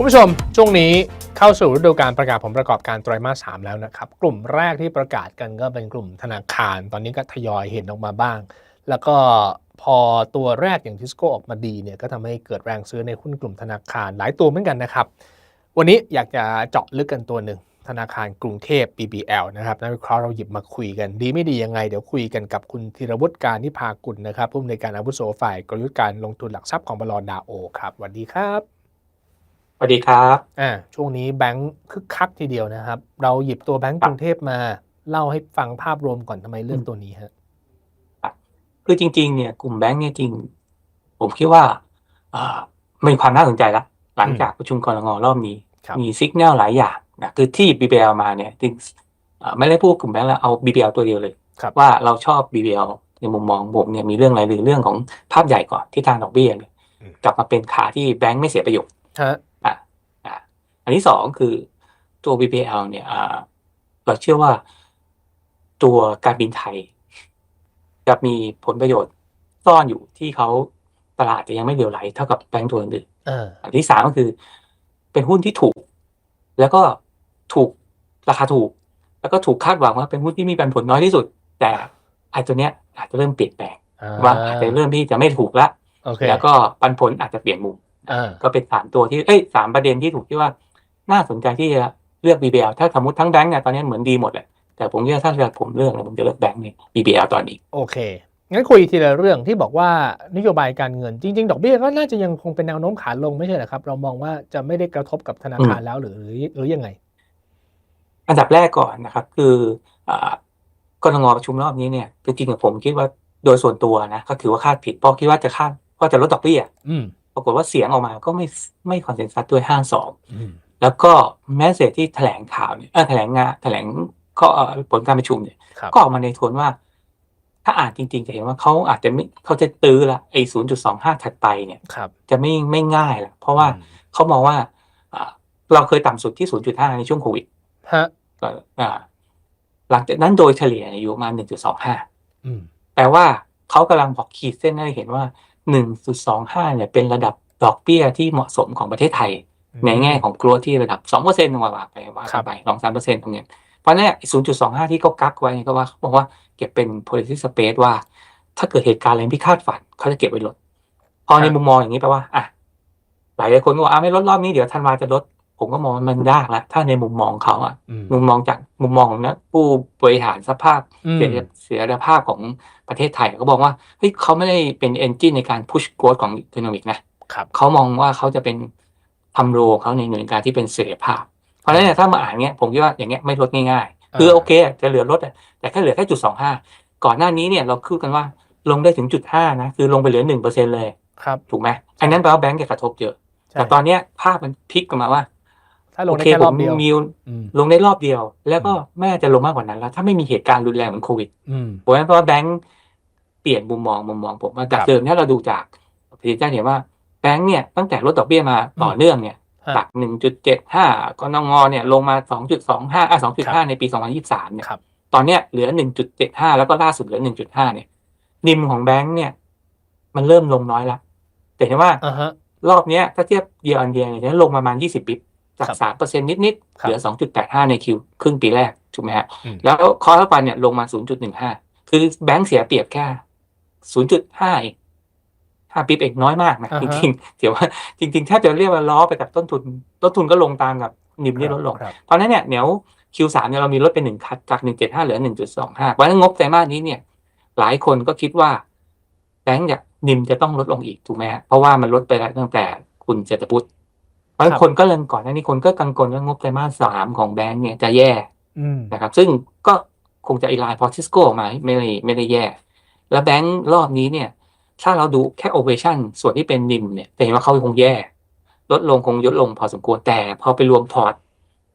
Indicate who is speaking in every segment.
Speaker 1: คุณผู้ชม ช่วงนี้เข้าสู่ฤดูการประกาศผลประกอบการไตรมาส3แล้วนะครับ กลุ่มแรกที่ประกาศกันก็เป็นกลุ่มธนาคาร ตอนนี้ก็ทยอยเห็นออกมาบ้าง แล้วก็พอตัวแรกอย่างทิสโก้ออกมาดีเนี่ยก็ทำให้เกิดแรงซื้อในหุ้นกลุ่มธนาคารหลายตัวเหมือนกันนะครับ วันนี้อยากจะเจาะลึกกันตัวหนึ่งธนาคารกรุงเทพ BBL นะครับนักวิเคราะห์เราหยิบมาคุยกัน ดีไม่ดียังไง เดี๋ยวคุยกันกับคุณธีรวุฒิการนิพากุลนะครับผู้อำนวยการอาวุโสฝ่ายกลยุทธ์การลงทุนหลักทรัพย์ของบลดาโอครับสวัสดีครับ
Speaker 2: สวัสดีครับ
Speaker 1: อ่าช่วงนี้แบงค์คึกคักทีเดียวนะครับ เราหยิบตัวแบงค์กรุงเทพมาเล่าให้ฟังภาพรวมก่อนทำไมเลือกตัวนี้ฮะ
Speaker 2: คือจริง ๆ เนี่ยกลุ่มแบงก์เนี่ยจริง ผมคิดว่าอ่ามีความน่าสนใจละหลังจากประชุมกรงงรอบนี้
Speaker 1: ครับ
Speaker 2: มีสัญญาณหลายอย่างนะคือที่ BBL มาเนี่ยจริงอ่าไม่ได้พูดกลุ่มแบงก์แล้วเอา BBL ตัวเดียวเลย
Speaker 1: ครับ
Speaker 2: ว่าเราชอบ BBL ในมุมมองผมเนี่ยมีเรื่องอะไรหรือเรื่องของภาพใหญ่ก่อนที่ทางดอกเบี้ยเนี่ย
Speaker 1: อืม
Speaker 2: กลับมาเป็นขาที่แบงก์ไม่เสียประโยชน์
Speaker 1: ฮะ
Speaker 2: อะอะ อันที่สองคือตัว BPL เนี่ยอ่าเราเชื่อว่าตัวการบินไทย จะมีผลประโยชน์ซ่อนอยู่ที่เขาตลาดจะยังไม่เหลวไหลเท่ากับแบงก์ตัวอื่น
Speaker 1: อ่า
Speaker 2: อันที่สามก็คือ เป็นหุ้นที่ถูก แล้วก็ถูกราคาถูก แล้วก็ถูกคาดหวังว่าเป็นหุ้นที่มีปันผลน้อยที่สุด แต่ไอ้ตัวเนี้ยอาจจะเริ่มเปลี่ยนแปลงว่าอาจจะเริ่มที่จะไม่ถูกละ
Speaker 1: โอเค
Speaker 2: แล้วก็ปันผลอาจจะเปลี่ยนมุม
Speaker 1: อ่า
Speaker 2: ก็เป็นสามตัวที่เอ้ยสามประเด็นที่ถูกที่ว่า น่าสนใจที่จะเลือก BBL ถ้าสมมติทั้งแบงก์เนี่ยตอนนี้เหมือนดีหมดแหละแต่ผมคิดว่าถ้าเลือกผมเลือกเนี่ยผมจะเลือกแบงก์เนี่ย BBL ตอนนี้
Speaker 1: โอเคงั้นคุยทีละเรื่องที่บอกว่านโยบายการเงินจริง ๆ ดอกเบี้ยก็น่าจะยังคงเป็นแนวโน้มขาลงไม่ใช่เหรอครับ เรามองว่าจะไม่ได้กระทบกับธนาคารแล้วหรือหรือหรือยังไง
Speaker 2: อันดับแรกก่อนนะครับ คืออ่ากรงประชุมรอบนี้เนี่ยจริงๆกับผมคิดว่าโดยส่วนตัวนะก็ถือว่าคาดผิดเพราะคิดว่าจะคาดว่าจะลดดอกเบี้ย
Speaker 1: อืม
Speaker 2: ปรากฏว่าเสียงออกมาก็ไม่ไม่คอนเซนแซสด้วยห้าสอง
Speaker 1: อืม
Speaker 2: แล้วก็แมสเซจที่แถลงข่าวเนี่ยเออแถลงงานแถลงข้อเอ่อผลการประชุมเนี่ย
Speaker 1: ครับ
Speaker 2: ก็ออกมาในโทนว่า ถ้าอ่านจริง ๆ จะเห็นว่าเขาอาจจะไม่เขาจะตื้อละไอ้ศูนย์จุดสองห้าถัดไปเนี่ย
Speaker 1: ครับ
Speaker 2: จะไม่ไม่ง่ายละเพราะว่า
Speaker 1: อืม
Speaker 2: เขามองว่าอ่าเราเคยต่ำสุดที่ศูนย์จุดห้าในช่วงโควิด
Speaker 1: ฮะ
Speaker 2: ก็อ่าหลังจากนั้นโดยเฉลี่ยอยู่ประมาณหนึ่งจุดสองห้า
Speaker 1: อืม
Speaker 2: แปลว่าเขากำลังบอกขีดเส้นให้เห็นว่าหนึ่งจุดสองห้าเนี่ยเป็นระดับดอกเบี้ยที่เหมาะสมของประเทศไทย ในแง่ของกลัวที่ระดับสองเปอร์เซ็นต์ว่าไปว่า
Speaker 1: ครับ
Speaker 2: ไปสองสามเปอร์เซ็นต์ตรงเนี้ยเพราะเนี่ยศูนย์จุดสองห้าที่เขากักไว้ก็ว่าเขาบอกว่าเก็บเป็น policy space ว่า ถ้าเกิดเหตุการณ์อะไรที่คาดฝันเขาจะเก็บไว้ลด พอในมุมมองอย่างนี้แปลว่า อะหลายหลายคนก็บอกอะไม่ลดรอบนี้เดี๋ยวธันวาจะลด ผมก็มองว่ามันยากแล้วถ้าในมุมมองเขาอะ
Speaker 1: อืม
Speaker 2: มุมมองจากมุมมองของนักผู้บริหารสภาพ
Speaker 1: อืม
Speaker 2: เสถียรเสถียรภาพของประเทศไทยเขาบอกว่าเฮ้ยเขาไม่ได้เป็นเอนจินในการพุช growth ของ economic นะ
Speaker 1: ครับ
Speaker 2: เขามองว่าเขาจะเป็น ทำโรเขาในหน่วยการที่เป็นเสถียรภาพ เพราะฉะนั้นเนี่ยถ้ามาอ่านเนี้ยผมคิดว่าอย่างเงี้ยไม่ลดง่ายๆ คือ
Speaker 1: อ่า
Speaker 2: โอเคจะเหลือลดอะแต่แค่เหลือแค่จุดสองห้าก่อนหน้านี้เนี่ยเราพูดกันว่าลงได้ถึงจุดห้านะคือลงไปเหลือหนึ่งเปอร์เซ็นเลย
Speaker 1: ครับ
Speaker 2: ถูกไหมอันนั้นแปลว่าแบงก์จะกระทบเยอะ
Speaker 1: ใช่
Speaker 2: แต่ตอนเนี้ยภาพมันพลิกกลับมาว่า
Speaker 1: ถ้าลง
Speaker 2: โอ
Speaker 1: ได้
Speaker 2: เค
Speaker 1: แค่
Speaker 2: ผ
Speaker 1: รอ
Speaker 2: ม
Speaker 1: บเดียว
Speaker 2: มี
Speaker 1: อืม
Speaker 2: ลงได้รอบเดียว แล้วก็แม่จะลงมากกว่านั้นแล้ว ถ้าไม่มีเหตุการณ์รุนแรงเหมือนโควิด
Speaker 1: อืม
Speaker 2: เพราะฉะนั้นเพราะว่าแบงก์เปลี่ยนมุมมองมุมมองผมว่าจาก
Speaker 1: ครับ
Speaker 2: เดิมถ้าเราดูจากปฏิทินเห็นว่า แบงก์เนี่ยตั้งแต่ลดดอกเบี้ยมาต่อเนื่องเนี่ย
Speaker 1: ฮะ
Speaker 2: จาก1.75กนงเนี่ยลงมา2.25อะ
Speaker 1: ครับ
Speaker 2: 2.5ในปี2023เนี่ย
Speaker 1: ครับ
Speaker 2: ตอนเนี้ยเหลือ1.75แล้วก็ล่าสุดเหลือ1.5เนี่ยนิมของแบงก์เนี่ย มันเริ่มลงน้อยละแต่เห็นว่า
Speaker 1: อ่าฮะ
Speaker 2: รอบเนี้ยถ้าเทียบเยียร์ออนเยียร์เนี่ยลงประมาณ20บิปจาก
Speaker 1: ครับ
Speaker 2: 3%นิดๆ
Speaker 1: ครับ
Speaker 2: เหลือ2.85ในคิวครึ่งปีแรกถูกไหมฮะ
Speaker 1: อืม
Speaker 2: แล้วคอร์สฟันเนี่ยลงมา0.15คือแบงก์เสียเปรียบแค่0.5เอง 5ปิบเองน้อยมากนะ
Speaker 1: อ่า
Speaker 2: จ
Speaker 1: ฮะ
Speaker 2: ริงๆเดี๋ยวว่าจริงๆแทบจะเรียกว่าล้อไปกับต้นทุน ต้นทุนก็ลงตามกับนิมที่ลดลง
Speaker 1: ครับ
Speaker 2: เพราะฉะนั้นเนี่ยเดี๋ยว Q3 เนี่ยเรามีลดไปหนึ่งคัดจาก 1.75 เหลือ 1.25 เพราะฉะนั้นงบไตรมาสนี้เนี่ยหลายคนก็คิดว่าแบงก์เนี่ยนิมจะต้องลดลงอีกถูกไหมฮะเพราะว่ามันลดไปแล้วตั้งแต่คุณเจตพุทธเพราะฉะนั้นคนก็เริ่มก่อนหน้านี้คนก็กังวลว่างบไตรมาสสามของแบงก์เนี่ยจะแย่
Speaker 1: อืม
Speaker 2: นะครับ ซึ่งก็คงจะอีไลน์พอทิสโก้ออกมาไม่ได้ไม่ได้แย่ แล้วแบงก์รอบนี้เนี่ย ถ้าเราดูแค่โอเ t ชั่นส่วนที่เป็นนิมเนี่ยจะเห็นว่าเขาคงแย่ ลดลงคงลดลงพอสมควรแต่พอไปรวมพอร์ต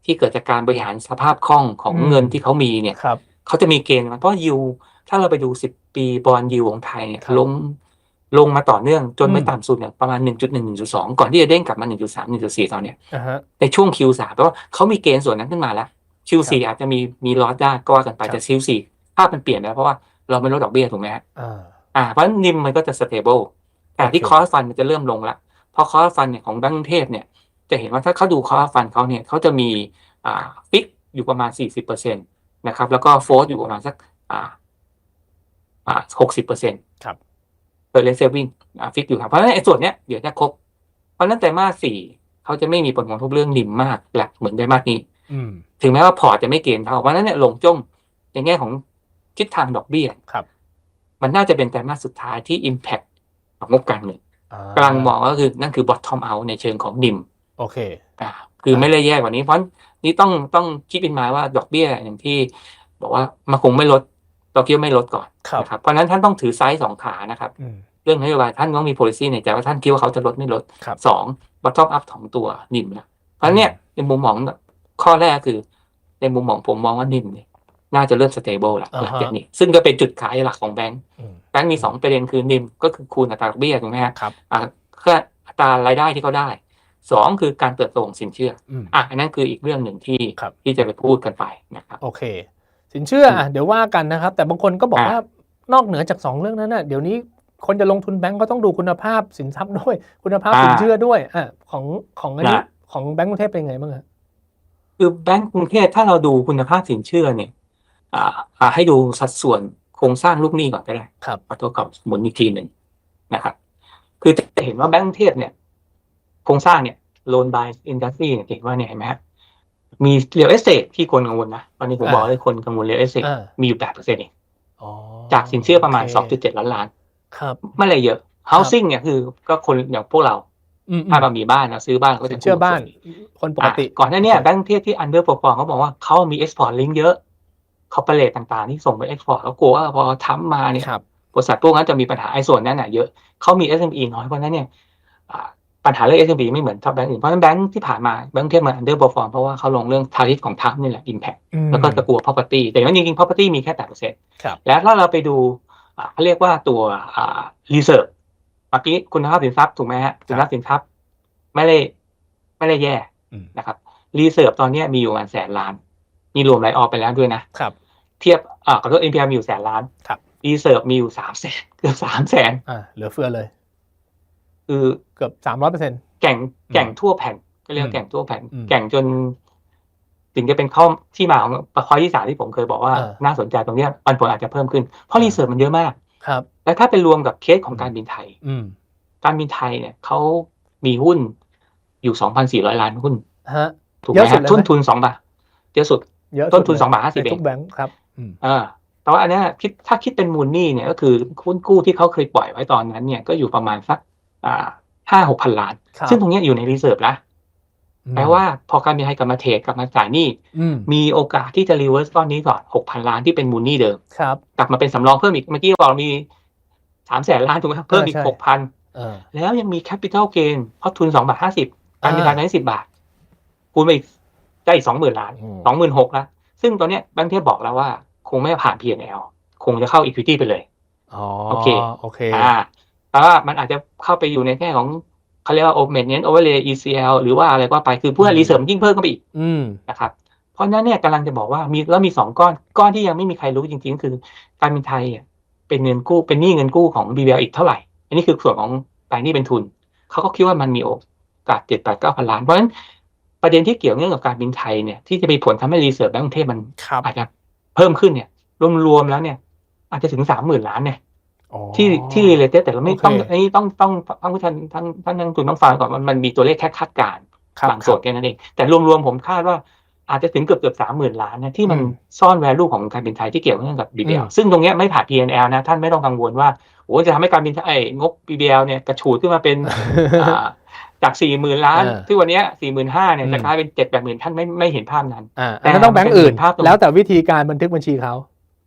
Speaker 2: ที่เกิดจากการบริหารสภาพคล่องของ
Speaker 1: อืม
Speaker 2: เงินที่เขามีเนี่ย
Speaker 1: ครับ
Speaker 2: เขาจะมีเกณฑ์มาเพราะยิวถ้าเราไปดู10ปีบอลยิวของไทยเนี่ย
Speaker 1: ครับ
Speaker 2: ลงลงมาต่อเนื่องจนไม่
Speaker 1: อืม
Speaker 2: ต่ำสุดเนี่ยประมาณ 1.1 1.2 ก่อนที่จะเด้งกลับมา 1.3 1.4 ตอนเนี้ย
Speaker 1: อ่าฮะ
Speaker 2: ในช่วง Q3 แปลว่าเขามีเกณฑ์ส่วนนั้นขึ้นมาแล้ว Q4 อาจจะมีมีลอสได้ก็ว่ากันไป
Speaker 1: ครับ
Speaker 2: แต่ Q4 ภาพมันเปลี่ยนแล้วเพราะว่าเราไม่ลดดอกเบี้ยถูกไหมฮะ
Speaker 1: อ่า
Speaker 2: อ่าเพราะฉะนั้นนิมมันก็จะ stable แต่ที่
Speaker 1: โอเค
Speaker 2: คอร์สฟันมันจะเริ่มลงละเพราะคอร์สฟันเนี่ยของแบงก์กรุงเทพเนี่ยจจะเห็นว่าถ้าเขาดูคอร์ฟันเขาเนี่ยเขาจะมีอ่าฟิกอยู่ประมาณ40%นะครับ แล้วก็โฟร์อยู่ประมาณสักอ่าอ่า60%
Speaker 1: ครับ
Speaker 2: เปอร์เลนเซวิ่งอ่าฟิกอยู่ครับเพราะฉะนั้นไอ้ส่วนเนี้ยเดี๋ยวจะครบ เพราะฉะนั้นไตรมาสสี่เขาจะไม่มีผลกระทบเรื่องนิมมากแหละเหมือนไตรมาสนี้
Speaker 1: อืม
Speaker 2: ถึงแม้ว่าพอร์ตจะไม่เกณฑ์เท่าเพราะฉะนั้นเนี่ยหลงจ้องในแง่ของทิศทางดอกเบี้ย
Speaker 1: ครับ
Speaker 2: มันน่าจะเป็นไตรมาสสุดท้ายที่ Impact ของงบการเงิน
Speaker 1: อ่ากำ
Speaker 2: ลังมองก็คือนั่นคือ bottom out ในเชิงของนิม
Speaker 1: โอเค
Speaker 2: อ่าคือไม่ได้แย่กว่านี้ เพราะนี่ต้องต้องคิดเป็นหมายว่าดอกเบี้ยอย่างที่ บอกว่ามันคงไม่ลดดอกเบี้ยไม่ลดก่อน
Speaker 1: ครับ
Speaker 2: นะครับเพราะฉะนั้นท่านต้องถือไซส์สองขานะครับ
Speaker 1: อืม
Speaker 2: เรื่องนโยบายท่านต้องมี policy ในใจว่าท่านคิดว่าเขาจะลดไม่ลด
Speaker 1: ครับ
Speaker 2: สอง bottom up ของตัวนิมนะเพราะฉะนั้นเนี่ยในมุมมองข้อแรกคือ ในมุมมองผมมองว่านิมเนี่ย น่าจะเริ่ม stable ละ
Speaker 1: อ่าฮะ
Speaker 2: หลังจากนี้ซึ่งก็เป็นจุดขายหลักของแบงก์
Speaker 1: อืม
Speaker 2: แบงก์มีสองประเด็นคือนิมก็คือคูณอัตราดอกเบี้ยถูกไหมฮะ
Speaker 1: ครับ
Speaker 2: อ่าคืออัตรารายได้ที่เขาได้สองคือการเติบโตของสินเชื่อ
Speaker 1: อืม
Speaker 2: อะอันนั้นคืออีกเรื่องหนึ่งที่
Speaker 1: ครับ
Speaker 2: ที่จะไปพูดกันไปนะครับ
Speaker 1: โอเค สินเชื่ออะเดี๋ยวว่ากันนะครับ แต่บางคนก็บอก
Speaker 2: อะ
Speaker 1: ว่านอกเหนือจากสองเรื่องนั้นน่ะเดี๋ยวนี้คนจะลงทุนแบงก์ก็ต้องดูคุณภาพสินทรัพย์ด้วย คุณภาพ
Speaker 2: อ่า
Speaker 1: สินเชื่อด้วยอะของของอันนี้
Speaker 2: นะ
Speaker 1: ของแบงก์กรุงเทพเป็นไงบ้างฮะ
Speaker 2: คือแบงก์กรุงเทพถ้าเราดูคุณภาพสินเชื่อเนี่ย อ่าอ่าให้ดูสัดส่วนโครงสร้างลูกหนี้ก่อนก็ได้
Speaker 1: ครับ
Speaker 2: ขอตัวกับหมุนอีกทีหนึ่งนะครับ คือจะเห็นว่าแบงก์กรุงเทพเนี่ย โครงสร้างเนี่ย loan by industry เนี่ยจะเห็นว่าเนี่ยเห็นไหมฮะมี real estate ที่คนกังวลนะตอนนี้ผม
Speaker 1: อ่า
Speaker 2: บอกเลยคนกังวล real estate
Speaker 1: อ่า
Speaker 2: มีอยู่แปดเปอร์เซ็นต์เอง
Speaker 1: อ๋อ
Speaker 2: จากสินเชื่อประมาณ
Speaker 1: โค
Speaker 2: สองจุดเจ็ดล้านล้าน
Speaker 1: ครับ
Speaker 2: ไม่อะไรเยอะ housing เนี่ยคือก็คนอย่างพวกเรา
Speaker 1: อืมอืม
Speaker 2: ถ้าเรามีบ้านเราซื้อบ้านก็
Speaker 1: สิ
Speaker 2: จะ
Speaker 1: นเชื่อบ้าน
Speaker 2: กู้ส่ว
Speaker 1: คนปกติ
Speaker 2: อะก่อนหน้าเนี้
Speaker 1: โอเค
Speaker 2: แบงก์กรุงเทพที่ underperform เขาบอกว่าเขามี export link เยอะ คอร์เปอเรทต่างๆ ที่ส่งไป export เขากลัวว่าพอทำมาเนี่ย
Speaker 1: ครับ
Speaker 2: บริษัทพวกนั้นจะมีปัญหาไอ้ส่วนนั้นน่ะเยอะเขามี SME น้อยเพราะฉะนั้นเนี่ยอ่าปัญหาเรื่อง SME ไม่เหมือนท็อปแบงก์อื่นเพราะฉะนั้นแบงก์ที่ผ่านมาแบงก์กรุงเทพมัน underperform เพราะว่าเขาลงเรื่อง tariff ของทัพนี่แหละ impact
Speaker 1: อืม
Speaker 2: แล้วก็จะกลัว property แต่ว่าจริงๆ property มีแค่แปดเปอร์เซ็นต์
Speaker 1: ครับ
Speaker 2: แล้วถ้าเราไปดูอ่าเขาเรียกว่าตัวอ่า reserve เมื่อกี้คุณภาพสินทรัพย์ถูกไหมฮะคุณภาพสินทรัพย์ไม่ได้ไม่ได้แย่
Speaker 1: อืม
Speaker 2: นะครับ รีเซิร์ฟตอนเนี้ยมีอยู่ประมาณแสนล้านนี่รวมไลออฟไปแล้วด้วยนะ
Speaker 1: ครับ
Speaker 2: เทียบอ่าขอโทษ NPL มีอยู่แสนล้าน
Speaker 1: ครับ
Speaker 2: รีเซิร์ฟมีอยู่สามแสนเกือบสามแสน
Speaker 1: อ่าเหลือเฟือเลย
Speaker 2: คือ
Speaker 1: เกือบสามร้อยเปอร์เซ็นต์
Speaker 2: แก่งแก่งทั่วแผ่น ก็เรียก
Speaker 1: อืม
Speaker 2: ว่าแก่งทั่วแผ่น
Speaker 1: อืม
Speaker 2: แก่งจน ถึงจะเป็นข้อที่มาของประคอยที่สามที่ผมเคยบอกว่า
Speaker 1: เออ
Speaker 2: น่าสนใจตรงเนี้ยปันผลอาจจะเพิ่มขึ้น เพราะรีเซิร์ฟมันเยอะมาก
Speaker 1: ครับ
Speaker 2: และถ้าเป็นรวมกับเคสของการบินไทย
Speaker 1: อืม
Speaker 2: การบินไทยเนี่ยเขามีหุ้นอยู่สองพันสี่ร้อยล้านหุ้น
Speaker 1: ฮะ
Speaker 2: ถูก
Speaker 1: เย
Speaker 2: ไหม
Speaker 1: อะสุด
Speaker 2: ฮะ
Speaker 1: เลยไหม
Speaker 2: ทุนทุนสองบาทเยอะสุด
Speaker 1: เยอะ
Speaker 2: ต้นทุน
Speaker 1: สุดเลย
Speaker 2: สองบาทห้าสิบ
Speaker 1: ใน
Speaker 2: เอง
Speaker 1: ทุกแบงค์ครับ อืม
Speaker 2: เออแต่ว่าอันเนี้ยคิดถ้าคิดเป็นมูลหนี้เนี่ยก็คือหุ้นกู้ที่เขาเคยปล่อยไว้ตอนนั้นเนี่ยก็อยู่ประมาณสักอ่าห้าหกพันล้าน
Speaker 1: ครับ
Speaker 2: ซึ่งตรงเนี้ยอยู่ในรีเซิร์ฟนะ
Speaker 1: อืม
Speaker 2: แปลว่าพอการบินไทยกลับมาเทรดกลับมาจ่ายหนี้
Speaker 1: อืม
Speaker 2: มีโอกาสที่จะรีเวิร์สก้อนนี้ก่อนหกพันล้านที่เป็นมูลหนี้เดิม
Speaker 1: ครับ
Speaker 2: กลับมาเป็นสำรองเพิ่มอีกเมื่อกี้บอกมีสามแสนล้านถูกไหมครับเพิ่มอีก
Speaker 1: ใช่
Speaker 2: หกพัน
Speaker 1: เออ
Speaker 2: แล้วยังมีแคปิตอลเกนเพราะทุนสองบาทห้าสิบการบินไทย
Speaker 1: อ่า
Speaker 2: ได้สิบบาทคูณไปอีกได้อีกสองหมื่นล้าน
Speaker 1: อืม
Speaker 2: สองหมื่นหกแล้ว ซึ่งตอนเนี้ยแบงค์เทพบอกแล้วว่า คงไม่ผ่าน P&L คงจะเข้า Equity ไปเลย
Speaker 1: อ๋อ
Speaker 2: โอเค
Speaker 1: โอเค
Speaker 2: อ่าแต่ว่ามันอาจจะเข้าไปอยู่ในแง่ของเขาเรียกว่า Maintenance Overlay ECL หรือว่าอะไรก็ไปคือเพื่อ
Speaker 1: อืม
Speaker 2: รีเสริมยิ่งเพิ่มเข้าไปอีก
Speaker 1: อืม
Speaker 2: นะครับเพราะฉะนั้นเนี่ยกำลังจะบอกว่ามีแล้วมีสองก้อนก้อนที่ยังไม่มีใครรู้จริงๆก็คือการบินไทยอะเป็นเงินกู้เป็นหนี้เงินกู้ของ BBL อีกเท่าไหร่ อันนี้คือส่วนของรายหนี้เป็นทุนเขาก็คิดว่ามันมีโอกาสเจ็ดแปดเก้าพันล้านเพราะฉะนั้น ประเด็นที่เกี่ยวเนื่องกับการบินไทยเนี่ยที่จะมีผลทำให้รีเซิร์ฟแบงก์กรุงเทพมัน
Speaker 1: ครับ
Speaker 2: อาจจะเพิ่มขึ้นเนี่ย รวมๆแล้วเนี่ย อาจจะถึงสามหมื่นล้านเนี่ย
Speaker 1: อ๋อ
Speaker 2: ที่ที่ related แต่เราไม่
Speaker 1: โอเค
Speaker 2: ต้องอันนี้ต้องต้องท่านผู้ชมท่านท่านนักลงทุนต้องฟังก่อนว่ามันมีตัวเลขแค่คาดการณ์
Speaker 1: ครับ
Speaker 2: บางส่วนแค่นั้นเอง แต่รวมๆผมคาดว่าอาจจะถึงเกือบเกือบสามหมื่นล้านนะที่มัน
Speaker 1: อืม
Speaker 2: ซ่อน value ของการบินไทยที่เกี่ยวเนื่องกับ BBL
Speaker 1: อืม
Speaker 2: ซึ่งตรงเนี้ยไม่ผ่าน P&L นะ ท่านไม่ต้องกังวลว่าโอ้จะทำให้การบินไทยงบ BBL เนี่ยกระฉูดขึ้นมาเป็นอ่า จากสี่หมื่นล้าน
Speaker 1: เออ
Speaker 2: ที่วันเนี้สี่หมื่นห้าเนี่ย
Speaker 1: อืม
Speaker 2: จะกลายเป็นเจ็ดแปดหมื่นท่านไม่ไม่เห็นภาพนั้น
Speaker 1: อ่าอันนั้นต้องแบงก์อื่น
Speaker 2: แต่มันเป็นภาพตรง
Speaker 1: แล้วแต่วิธีการบันทึกบัญชีเขา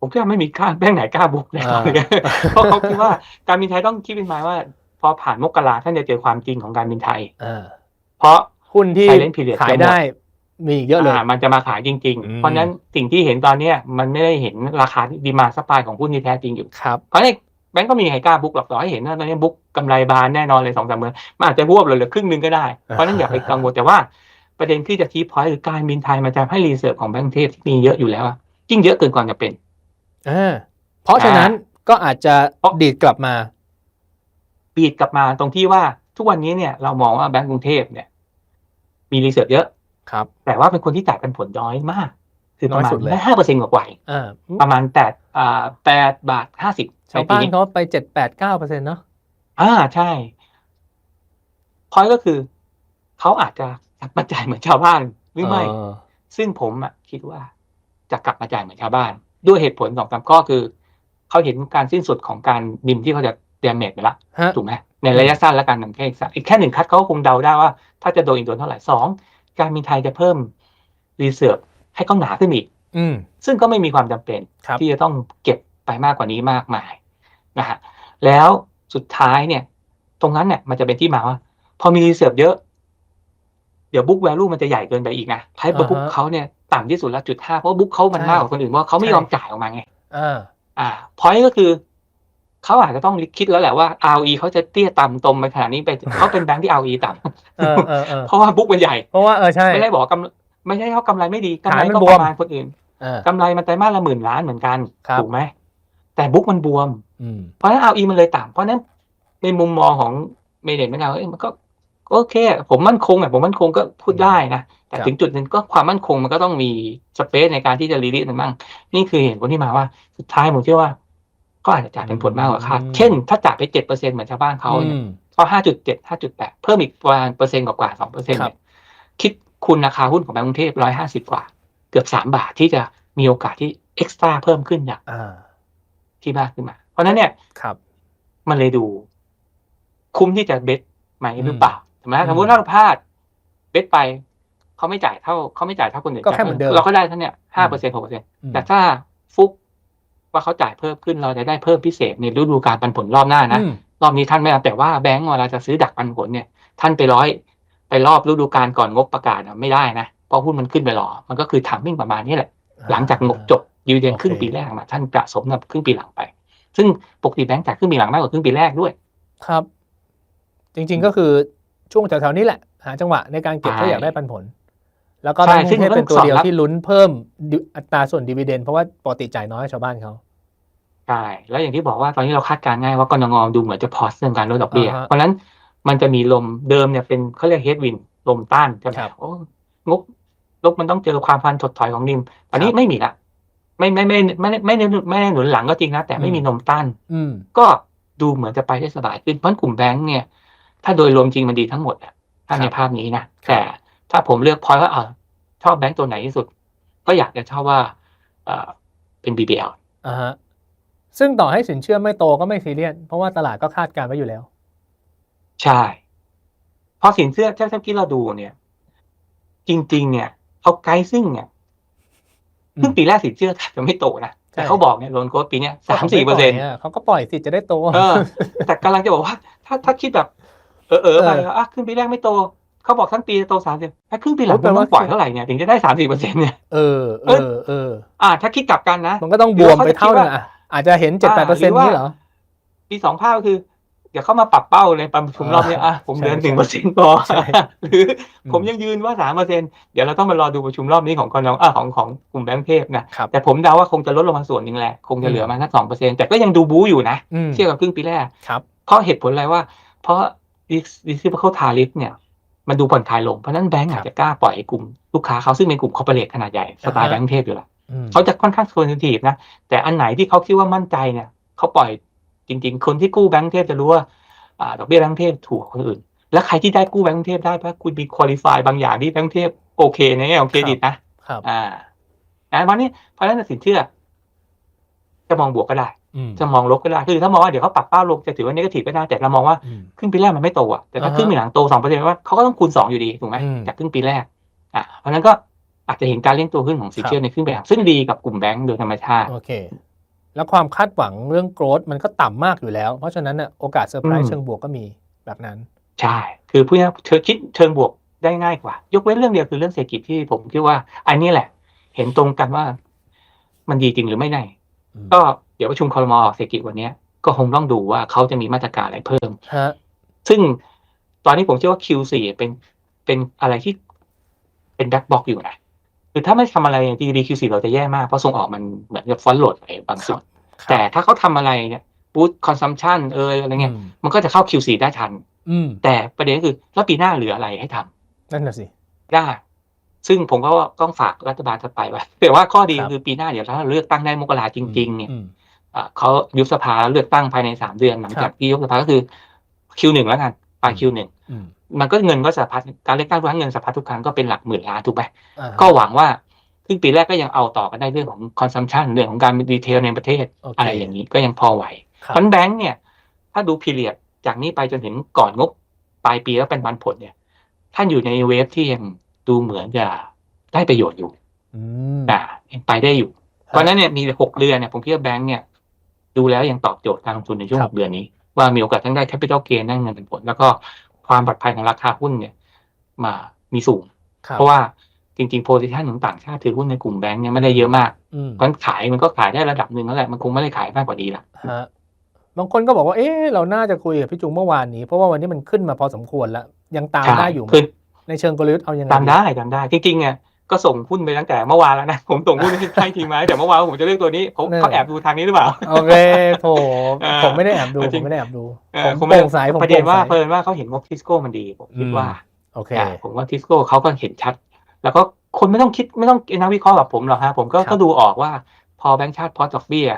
Speaker 2: ผมคิดว่าไม่มีกล้าแบงค์ไหนกล้าบุกเลย
Speaker 1: อ่า
Speaker 2: เพราะเขาคิดว่าการบินไทยต้องคิดเป็นหมายว่า พอผ่านมกราท่านจะเจอความจริงของการบินไทย
Speaker 1: อ่า
Speaker 2: เพราะ
Speaker 1: หุ้นที่
Speaker 2: Silent period
Speaker 1: ขายได้มีอีกเยอะเลย
Speaker 2: อ่ามันจะมาขายจริง
Speaker 1: อืม
Speaker 2: ๆเพราะฉะนั้นสิ่งที่เห็นตอนเนี้ยมันไม่ได้เห็นราคาดีมาสปายของหุ้นที่แท้จริงอยู่
Speaker 1: ครับ
Speaker 2: เพราะฉะนั้นแบงก์ก็มีใครกล้าบุกหรอกต่อให้เห็นว่าตอนนี้บุกกำไรบานแน่นอนเลยสองสามเมือนมันอาจจะรวบเลยเหลือครึ่งหนึงก็ได้ เพราะฉะนั้นอย่าไปกังวลแต่ว่าประเด็นที่จะทีพอยต์คือการบินไทยมันจะให้รีเสิร์ฟของแบงก์เทพที่มีเยอะอยู่แล้วอะยิ่งเยอะเกินกว่าจะเป็น
Speaker 1: อ่าเพราะฉะนั้นก็อาจจะ
Speaker 2: เพราะ
Speaker 1: ดีดกลับมา
Speaker 2: ปีดกลับมาตรงที่ว่าทุกวันนี้เนี่ยเรามองว่าแบงก์กรุงเทพเนี่ย มีรีเสิร์ชเยอะ
Speaker 1: ครับ
Speaker 2: แต่ว่าเป็นคนที่จ่ายปันผลน้อยมาก คือประมาณ
Speaker 1: น้อยสุดเลย
Speaker 2: ห้าเปอร์เซ็นต์กว่าๆ
Speaker 1: อ่า
Speaker 2: ประมาณแปดอ่าแปดบาทห้าสิบ
Speaker 1: ชาวบ้านเขาไปเจ็ดแปดเก้าเปอร์เซ็นต์เนาะ
Speaker 2: อ่าใช่พอยก็คือเขาอาจจะกลับมาจ่ายเหมือนชาวบ้านหรือไม่
Speaker 1: เออ
Speaker 2: ซึ่งผมอะคิดว่าจะกลับมาจ่ายเหมือนชาวบ้าน ด้วยเหตุผลสองสามข้อคือ เขาเห็นการสิ้นสุดของการบิมที่เขาจะเดเมจไปละ
Speaker 1: ฮะ
Speaker 2: ถูกไหมในระยะสั้นและการหนึ่งแค่อีกสักอีกแค่หนึ่งคัดเขาก็คงเดาได้ว่า ถ้าจะโดนอีกโดนเท่าไหร่สองการบินไทยจะเพิ่มรีเซิร์ฟ ให้เขาหนาขึ้นอีก
Speaker 1: อืม
Speaker 2: ซึ่งก็ไม่มีความจำเป็น
Speaker 1: ครับ
Speaker 2: ที่จะต้องเก็บไปมากกว่านี้มากมายนะฮะแล้วสุดท้ายเนี่ย ตรงนั้นเนี่ยมันจะเป็นที่มาว่า พอมีรีเซิร์ฟเยอะ เดี๋ยวบุ๊กแวลูมันจะใหญ่เกินไปอีกนะไพ่บุ๊ก
Speaker 1: อ่าฮะ
Speaker 2: เขาเนี่ยต่ำที่สุดละจุดห้าเพราะบุ๊กเขามัน
Speaker 1: ใช่
Speaker 2: มากกว่าคนอื่นเพราะเขาไม่
Speaker 1: ใช่
Speaker 2: ยอมจ่ายออกมาไง
Speaker 1: อ่า
Speaker 2: อ่าพอยก็คือเขาอาจจะต้องคิดแล้วแหละว่า ROE เขาจะเตี้ยต่ำตมไปขนาดนี้ไปเขาเป็นแบงค์ที่ ROE ต่
Speaker 1: เออเออเออำ
Speaker 2: เพราะว่าบุ๊กมันใหญ่
Speaker 1: เพราะว่าเออใช่
Speaker 2: ไม่ได้บอกว่ากำ ไม่ใช่เขากำไรไม่ดีกำไร
Speaker 1: ฐานมัน
Speaker 2: ก็
Speaker 1: บ
Speaker 2: ป
Speaker 1: วม
Speaker 2: ระมาณคนอื่น
Speaker 1: อ่ากำ
Speaker 2: ไรมันไตรมาสละหมื่นล้านเหมือนกัน
Speaker 1: ครับ
Speaker 2: ถูกไหมแต่บุ๊กมันบวม
Speaker 1: อืม
Speaker 2: เพราะฉะนั้น ROE มันเลยต่ำเพราะฉะนั้นในมุมมองของเมเนจเมนต์เราเอ้ยมันก็ก็โอเค ผมมั่นคงอะผมมั่นคงก็พูดได้นะแต่
Speaker 1: ครับ
Speaker 2: ถึงจุดหนึ่งก็ความมั่นคงมันก็ต้องมีสเปซในการที่จะรีลิสมันบ้างนี่คือเหตุผลที่มาว่าสุดท้ายผมเชื่อว่า ก็อาจจะจ่ายเป็นผลมากกว่าคาดเช่น ถ้าจ่ายไปเจ็ดเปอร์เซ็นเหมือนชาวบ้านเขาเนี่ย
Speaker 1: อืม
Speaker 2: ก็ห้าจุดเจ็ดห้าจุดแปดเพิ่มอีกประมาณเปอร์เซ็นต์กว่าสองเปอร์เซ็นต์
Speaker 1: ครับ
Speaker 2: คิด คุณราคาหุ้นของแบงก์กรุงเทพร้อยห้าสิบกว่า เกือบสามบาทที่จะมีโอกาสที่เอ็กซ์ตร้าเพิ่มขึ้นจาก
Speaker 1: อ่า
Speaker 2: ที่มากขึ้นมา เพราะฉะนั้นเนี่ย
Speaker 1: ครับ
Speaker 2: มันเลยดู คุ้มที่จะเบสไหม
Speaker 1: อืม
Speaker 2: หรือเปล่าถูกไหม
Speaker 1: อืม
Speaker 2: สมมติถ้าเราพลาดเบสไปเขาไม่จ่ายเท่าเขาไม่จ่ายเท่าคนอื่น
Speaker 1: ก็แค่เหมือนเดิม
Speaker 2: เราก็ได้เท่าเนี้ยห้าเปอร์เซ็นต์หกเปอร์เซ็นต์
Speaker 1: อืม
Speaker 2: แต่ถ้าฟุกว่าเขาจ่ายเพิ่มขึ้นเราจะได้เพิ่มพิเศษในฤดูการปันผลรอบหน้านะ
Speaker 1: อืม
Speaker 2: รอบนี้ท่านไม่เอาแต่ว่าแบงก์เวลาจะซื้อดักปันผลเนี่ย ท่านไปร้อย ไปรอบฤดูกาลก่อนงบประกาศอะไม่ได้นะเพราะหุ้นมันขึ้นไปรอ มันก็คือทามมิ่งประมาณนี้แหละ หลังจากงบจบยูเดน
Speaker 1: โอเค
Speaker 2: ครึ่งปีแรกมาท่านสะสมกับครึ่งปีหลังไป ซึ่งปกติแบงก์จ่ายครึ่งปีหลังมากกว่าครึ่งปีแรกด้วย
Speaker 1: ครับ จริง ๆก็คือช่วงแถวๆนี้แหละ หาจังหวะในการเก็บ
Speaker 2: ใช่
Speaker 1: ถ้าอยากได้ปันผล แล้วก็
Speaker 2: ใช่
Speaker 1: แบงก์กรุงเทพ
Speaker 2: ซึ่ง
Speaker 1: เป็นตัวเดียว
Speaker 2: ต้องสอดรับ
Speaker 1: ที่ลุ้นเพิ่มดิอัตราส่วนดีเวเดนเพราะว่าปกติจ่ายน้อยกว่าชาวบ้านเขา
Speaker 2: ใช่แล้วอย่างที่บอกว่าตอนนี้เราคาดการณ์ง่ายว่ากรงงดูเหมือนจะพอสเรื่องการลดดอกเบี้ย
Speaker 1: อ่าฮะ
Speaker 2: เพราะฉะนั้น มันจะมีลมเดิมเนี่ยเป็นเขาเรียกเฮดวินลมต้านใช่ไหมโอ้งบลบมันต้องเจอความพันถดถอยของนิมตอนนี้ไม่มีละไม่ไม่ไม่ไม่ไม่ไม่ไม่หนุนหลังก็จริงนะแต่ไม่
Speaker 1: มี
Speaker 2: ลมต้าน
Speaker 1: อื
Speaker 2: ก็ดูเหมือนจะไปได้สบายขึ้นเพราะกลุ่มแบงค์เนี่ย ถ้าโดยรวมจริงมันดีทั้งหมดถ้าในภาพนี้นะแต่ถ้าผมเลือกพอยว่าเออชอบแบงค์ตัวไหนที่สุด ก็อยากจะชอบว่าเออเป็นบีบีเอ่า
Speaker 1: ฮะซึ่งต่อให้สินเชื่อไม่โตก็ไม่ซีเรียสเพราะว่าตลาดก็คาดการณ์ไว้อยู่แล้ว
Speaker 2: ใช่เพราะสินเชื่อถ้าเมื่อกี้เราดูเนี่ย จริง ๆ เนี่ยเอาไกด์ซิ่งเนี่ย
Speaker 1: อืม
Speaker 2: ครึ่งปีแรกสินเชื่อแทบจะไม่โตนะแต่
Speaker 1: ใช่
Speaker 2: เขาบอกเนี่ยโลนโกดปีเนี้ยสามสี่เปอร์เซ็นต์
Speaker 1: เขาก็ปล่อยสิจะได้โต
Speaker 2: เออแต่กำลังจะบอกว่า ถ้าถ้าคิดแบบ เออเออไป
Speaker 1: เออ
Speaker 2: อะครึ่งปีแรกไม่โตเขาบอกทั้งปีจะโตสามสิบถ้าครึ่งปีหลัง
Speaker 1: โอ้แปล
Speaker 2: มันต้
Speaker 1: ว่า
Speaker 2: องปล่อยเท่าไหร่เนี่ยถึงจะได้สามสี่เปอร์เซ็นต์เนี่ย
Speaker 1: เออเออเออ
Speaker 2: อ่า ถ้าคิดกลับกันนะ
Speaker 1: มันก็ต้องบวมไปเท่านึงอะอาจจะเห็นเจ็ดแปดเปอร์เซ็นต์นี่เหรอ
Speaker 2: ปีสองภาคก็คือ เดี๋ยวเข้ามาปรับเป้าในประชุมรอบเนี้ยอะผมเดือน
Speaker 1: ใช่
Speaker 2: หนึ่งเปอร์เซ็นต์พอ
Speaker 1: ใช่
Speaker 2: หรืออ
Speaker 1: ม
Speaker 2: ผมยังยืนว่าสามเปอร์เซ็นต์เดี๋ยวเราต้องมารอดูประชุมรอบนี้ของกนอ่าของของกลุ่มแบงก์เทพนะครับแต่ผมเดาว่าคงจะลดลงมาส่วนหนึ่งแหละ คงจะเหลือมาสักสองเปอร์เซ็นต์แต่ก็ยังดูบู๊อยู่นะ
Speaker 1: อืม
Speaker 2: เทียบกับครึ่งปีแรก
Speaker 1: ครับ
Speaker 2: เพราะเหตุผลอะไรว่า เพราะดิซิเคิลทาริฟเนี่ยมันดูผ่อนคลายลง เพราะฉะนั้นแบงก์
Speaker 1: ครั
Speaker 2: อา
Speaker 1: บ
Speaker 2: จจะกล้าปล่อยให้กลุ่มลูกค้าเขาซึ่งเป็นกลุ่มคอร์เปอเรทขนาดใหญ่สไตล์
Speaker 1: อ่าฮะ
Speaker 2: แบงก์กรุงเทพอยู่แล้ว
Speaker 1: อืม
Speaker 2: เขาจะค่อนข้างโซนซิทีฟนะแต่อันไหนที่เขาคิดว่ามั่นใจเนี่ยเขาปล่อย จริง ๆ คนที่กู้แบงก์กรุงเทพจะรู้ว่าอ่าดอกเบี้ยแบงก์กรุงเทพถูกกว่าคนอื่น และใครที่ได้กู้แบงก์กรุงเทพได้เพราะคุณมีคุริฟายบางอย่างที่แบงก์กรุงเทพโอเคในแง่ของเครดิตนะ
Speaker 1: ครับ
Speaker 2: อ่านะวันนี้เพราะฉะนั้นสินเชื่อ จะมองบวกก็ได้
Speaker 1: อืม
Speaker 2: จะมองลบก็ได้คือถ้ามองว่าเดี๋ยวเขาปรับเป้าลงจะถือว่าเนกาทีฟก็ได้แต่เรามองว่า
Speaker 1: อืม
Speaker 2: ครึ่งปีแรกมันไม่โตอะแต่ถ้า
Speaker 1: อ่าฮะ
Speaker 2: ครึ่งปีหลังโตสองเปอร์เซ็นต์ว่าเขาก็ต้องคูณสองอยู่ดีถูกไหม
Speaker 1: อืม
Speaker 2: จากครึ่งปีแรกอะเพราะฉะนั้นก็อาจจะเห็นการเล่นตัวขึ้นของสินเชื่อในครึ่งปีหลังซึ่งดีกับกลุ่มแบงก์โดยธรรมชาติ
Speaker 1: โอเค แล้วความคาดหวังเรื่องโกรธมันก็ต่ำมากอยู่แล้ว เพราะฉะนั้นน่ะโอกาสเซอร์ไพร
Speaker 2: อื
Speaker 1: ส์
Speaker 2: ม
Speaker 1: เชิงบวกก็มีแบบนั้น
Speaker 2: ใช่ คือพูดง่ายๆเธอคิดเชิงบวกได้ง่ายกว่า ยกเว้นเรื่องเดียวคือเรื่องเศรษฐกิจที่ผมคิดว่า อันนี้แหละ เห็นตรงกันว่ามันดีจริงหรือไม่ได้
Speaker 1: อืม
Speaker 2: ก็เดี๋ยวประชุมคอรมอเศรษฐกิจวันเนี้ยก็คงต้องดูว่าเขาจะมีมาตรการอะไรเพิ่ม
Speaker 1: ฮะ
Speaker 2: ซึ่งตอนนี้ผมเชื่อว่า Q4 เป็นเป็นอะไรที่เป็นแบ็กบ็อกอยู่นะ คือถ้าไม่ทำอะไรดีดี Q4 เราจะแย่มากเพราะส่งออกมันเหมือนกับฟอนต์โหลดไปบางส่วน
Speaker 1: ครับ
Speaker 2: แต่ถ้าเขาทำอะไรเนี่ยบูตคอนซัมชันเอยอะไรเงี้ย
Speaker 1: อืม
Speaker 2: มันก็จะเข้า Q4 ได้ทัน
Speaker 1: อืม
Speaker 2: แต่ประเด็นก็คือแล้วปีหน้าเหลืออะไรให้ทำ
Speaker 1: นั่นน่ะสิ
Speaker 2: ได้ ซึ่งผมก็ต้องฝากรัฐบาลจะไปไว้แต่ว่าข้อดี
Speaker 1: ครับ
Speaker 2: คือปีหน้าเดี๋ยวถ้าเราเลือกตั้งได้มกราจริง ๆ เนี่ย
Speaker 1: อืม
Speaker 2: อ่าเขายุบสภาแล้วเลือกตั้งภายในสามเดือนหลัง
Speaker 1: ครับ
Speaker 2: จากที่ยุบสภาก็คือคิวหนึ่งแล้วกันปลายคิวหนึ่ง
Speaker 1: อื ม
Speaker 2: มันก็เงินก็สะพัดการเลือกตั้งทุกครั้งเงินสะพัดทุกครั้งก็เป็นหลักหมื่นล้านถูกไหม
Speaker 1: อ่า
Speaker 2: ก็หวังว่าครึ่งปีแรกก็ยังเอาต่อกันได้เรื่องของคอนซัมชันเรื่องของการดีเทลในประเทศ
Speaker 1: โอเค
Speaker 2: อะไรอย่างนี้ก็ยังพอไหว
Speaker 1: ครับ
Speaker 2: ฟันแบงก์เนี่ย ถ้าดูพีเรียดจากนี้ไปจนถึงก่อนงบปลายปีแล้วเป็นวันผลเนี่ย ท่านอยู่ในเวฟที่ยังดูเหมือนจะได้ประโยชน์อยู่
Speaker 1: อืม
Speaker 2: นะยังไปได้อยู่ เพราะฉะนั้นเนี่ยมีหกเดือนเนี่ยผมคิดว่าแบงก์เนี่ย ดูแล้วยังตอบโจทย์การลงทุนในช่วง
Speaker 1: ครั
Speaker 2: ห
Speaker 1: บ
Speaker 2: กเดือนนี้ ว่ามีโอกาสทั้งได้ capital gain ได้เงินเป็นผล แล้วก็ ความปลอดภัยของราคาหุ้นเนี่ย มามีสูง
Speaker 1: ครับ
Speaker 2: เพราะว่าจริงๆโพซิชันของต่างชาติถือหุ้นในกลุ่มแบงก์เนี่ยไม่ได้เยอะมาก
Speaker 1: อืม
Speaker 2: เพราะฉะนั้นขายมันก็ขายได้ระดับหนึ่งแล้วแหละมันคงไม่ได้ขายมากกว่านี้ละ
Speaker 1: ฮะบางคนก็บอกว่าเอ๊ะเราน่าจะคุยกับพี่จุงเมื่อวานนี้ เพราะว่าวันนี้มันขึ้นมาพอสมควรแล้ว ยังตาม
Speaker 2: ใช่
Speaker 1: ได้อยู่ไหม
Speaker 2: คือ
Speaker 1: ในเชิงกลยุทธ์เอายังไง
Speaker 2: ตามได้ตามได้จริงๆเนี่ย ก็ส่งหุ้นไปตั้งแต่เมื่อวานแล้วนะ ผมส่งหุ้นให้ทีมมาแต่เมื่อวานผมจะเลือกตัวนี้เขาเขาแอบดูทางนี้หรือเปล่า
Speaker 1: โอเคโถ
Speaker 2: เออ
Speaker 1: ผมไม่ได้แอบดู
Speaker 2: จ
Speaker 1: ผ
Speaker 2: ริ
Speaker 1: ม
Speaker 2: ง
Speaker 1: ไม่ได้แอบดู
Speaker 2: เอ
Speaker 1: ผ
Speaker 2: อ
Speaker 1: ม
Speaker 2: ผม
Speaker 1: โปร่งใสผม
Speaker 2: ประเด็นว่า
Speaker 1: โปร่งใส
Speaker 2: เพิ่นว่าเขาเห็นงบทิสโก้มันดีผมคิดว่า
Speaker 1: โอเค
Speaker 2: อ่าผมว่าทิสโก้เขาก็เห็นชัด แล้วก็คนไม่ต้องคิดไม่ต้องนักวิเคราะห์แบบผมหรอกฮะผมก็
Speaker 1: ครับ
Speaker 2: ก็ดูออกว่าพอแบงก์ชาติพอดอกเบี้ย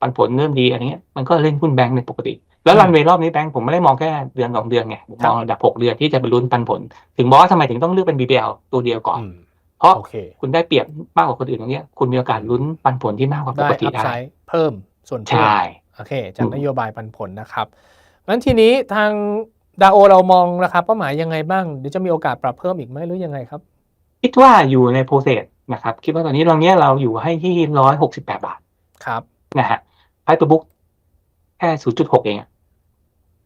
Speaker 2: ปันผลเริ่มดีอะไรเงี้ยมันก็เล่นหุ้นแบงก์ในปกติแล้วรันเวย์รอบนี้แบงก์ผมไม่ได้มองแค่เดือนสองเดือนไงผมมองระดับหกเดือนที่จะไปลุ้นปันผล ถึงบอกว่าทำไมถึงต้องเลือกเป็น BBL ตัวเดียวก่อน
Speaker 1: อืม
Speaker 2: เพราะ
Speaker 1: โอเค
Speaker 2: คุณได้เปรียบมากกว่าคนอื่นตรงเนี้ยคุณมีโอกาสลุ้นปันผลที่มากกว่าป
Speaker 1: ได้
Speaker 2: กติ
Speaker 1: อัพ
Speaker 2: ได้
Speaker 1: ไซด์เพิ่มส่วนเพิ่ม
Speaker 2: ใช่
Speaker 1: โอเค จาก
Speaker 2: อืม
Speaker 1: นโยบายปันผลนะครับงั้นทีนี้ทางดาโอเรามองราคาเป้าหมายยังไงบ้างเดี๋ยวจะมีโอกาสปรับเพิ่มอีกไหมหรือยังไงครับ
Speaker 2: คิดว่าอยู่ในโปรเซสนะครับคิดว่าตอนนี้เราเนี้ยเราอยู่ให้ที่ร้อยหกสิบแปดบาท
Speaker 1: ครับ
Speaker 2: นะฮะไพ่ตัวบุ๊กแค่ศูนย์จุดหกเองอะ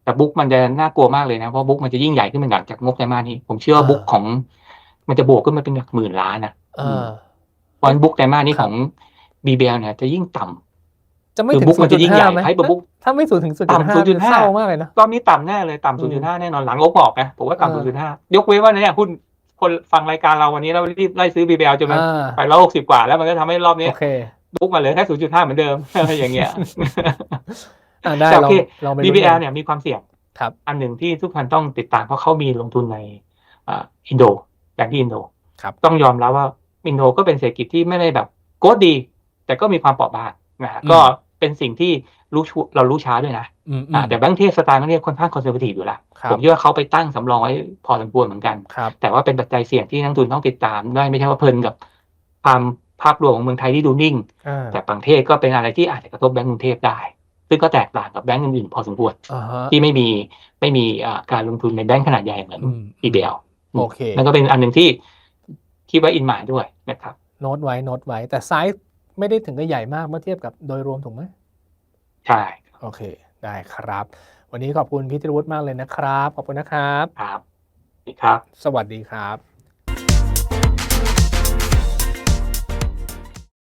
Speaker 2: แต่บุ๊กมันจะน่ากลัวมากเลยนะเพราะบุ๊กมันจะยิ่งใหญ่ขึ้นเป็นหลังจากงบไตรมาสนี้ ผมเชื่อว่า
Speaker 1: อ่า
Speaker 2: บุ๊กของ มันจะบวกขึ้นมาเป็นหลักหมื่นล้านนะ
Speaker 1: เออ
Speaker 2: เพราะฉะนั้นบุ๊กไตรมาสนี้
Speaker 1: ครั
Speaker 2: ข
Speaker 1: บ
Speaker 2: องบีเบลเนี่ยจะยิ่งต่ำ
Speaker 1: จะไม่
Speaker 2: คือ
Speaker 1: ถึง
Speaker 2: บุ๊กมันจะยิ่งใหญ่
Speaker 1: 0.5ไหม
Speaker 2: ให้บุ๊ก
Speaker 1: ถ้าไม่สูงถึงศูนย์จุด
Speaker 2: ต่ำ
Speaker 1: ห้า
Speaker 2: 0.5
Speaker 1: เศร้ามากเลยนะ
Speaker 2: รอบนี้ต่ำแน่เลยต่ำ
Speaker 1: อื
Speaker 2: ศูนย์จุด
Speaker 1: ม
Speaker 2: ห้าแน่นอนหลังงบออกนะผมว่า
Speaker 1: เออ
Speaker 2: ต่ำศูนย์จุดห้ายกเว้นว่าเนี่ยหุ้นคนฟังรายการเราวันนี้เรารีบไล่ซื้อบีเบลจนมัน
Speaker 1: อ่า
Speaker 2: ไปร้อยหกสิบกว่าแล้วมันก็ทำให้รอบนี้
Speaker 1: โอเค
Speaker 2: บุ๊กมาเหลือแค่ศูนย์จุดห้าเหมือนเดิมอย่างเงี้ย
Speaker 1: อ่าได้
Speaker 2: แต่
Speaker 1: ล
Speaker 2: โอ
Speaker 1: อง
Speaker 2: เค
Speaker 1: ลองไป
Speaker 2: BBL
Speaker 1: ดู
Speaker 2: เนี่ยมีความเสี่ยง
Speaker 1: ครับ
Speaker 2: อันหนึ่งที่ทุกคนต้องติดตามเพราะเขามีลงทุนในอ่าอินโด แบงก์ที่อินโด
Speaker 1: ครับ
Speaker 2: ต้องยอมรับว่าอินโดก็เป็นเศรษฐกิจที่ไม่ได้แบบโกดดี แต่ก็มีความเปราะบางนะฮะ
Speaker 1: อืม
Speaker 2: ก็เป็นสิ่งที่รู้ชูเรารู้ช้าด้วยนะ
Speaker 1: อืมอื
Speaker 2: อ่ามแต่แบงก์เทศสไตล์แบงก์เทศค่อนข้างคอนเซอร์ a ทีฟอยู่แล้ว
Speaker 1: ครับ
Speaker 2: ผมคิดว่าเขาไปตั้งสำรองไว้พอสมควรเหมือนกัน
Speaker 1: ครับ
Speaker 2: แต่ว่าเป็นปัจจัยเสี่ยงที่นักลงทุนต้องติดตามด้วยไม่ใช่ว่าเพลินกับความภาพรวมของเมืองไทยที่ดูนิ่ง
Speaker 1: อ่า
Speaker 2: แต่บางเทศก็เป็นอะไรที่อาจจะกระทบแบงก์กรุงเทพได้ ซึ่งก็แตกต่างกับแบงก์อื่นๆพอสมควร
Speaker 1: อ่าฮะ
Speaker 2: ที่ไม่มีไม่มีอ่าการลงทุนในแบงก์ขนาดใหญ่เหมือน
Speaker 1: อืม
Speaker 2: BBL
Speaker 1: โอเค
Speaker 2: นั่นก็เป็นอันหนึ่งที่คิดว่าอินหมายด้วยนะครับ
Speaker 1: โน้ตไว้โน้ตไว้ แต่ไซส์ไม่ได้ถึงกับใหญ่มากเมื่อเทียบกับโดยรวมถูกไหม
Speaker 2: ใช่
Speaker 1: โอเค ได้ครับ วันนี้ขอบคุณพี่ธิรวุฒิมากเลยนะครับ ขอบคุณนะครับ
Speaker 2: ครับครับ
Speaker 1: สวัสดีครับ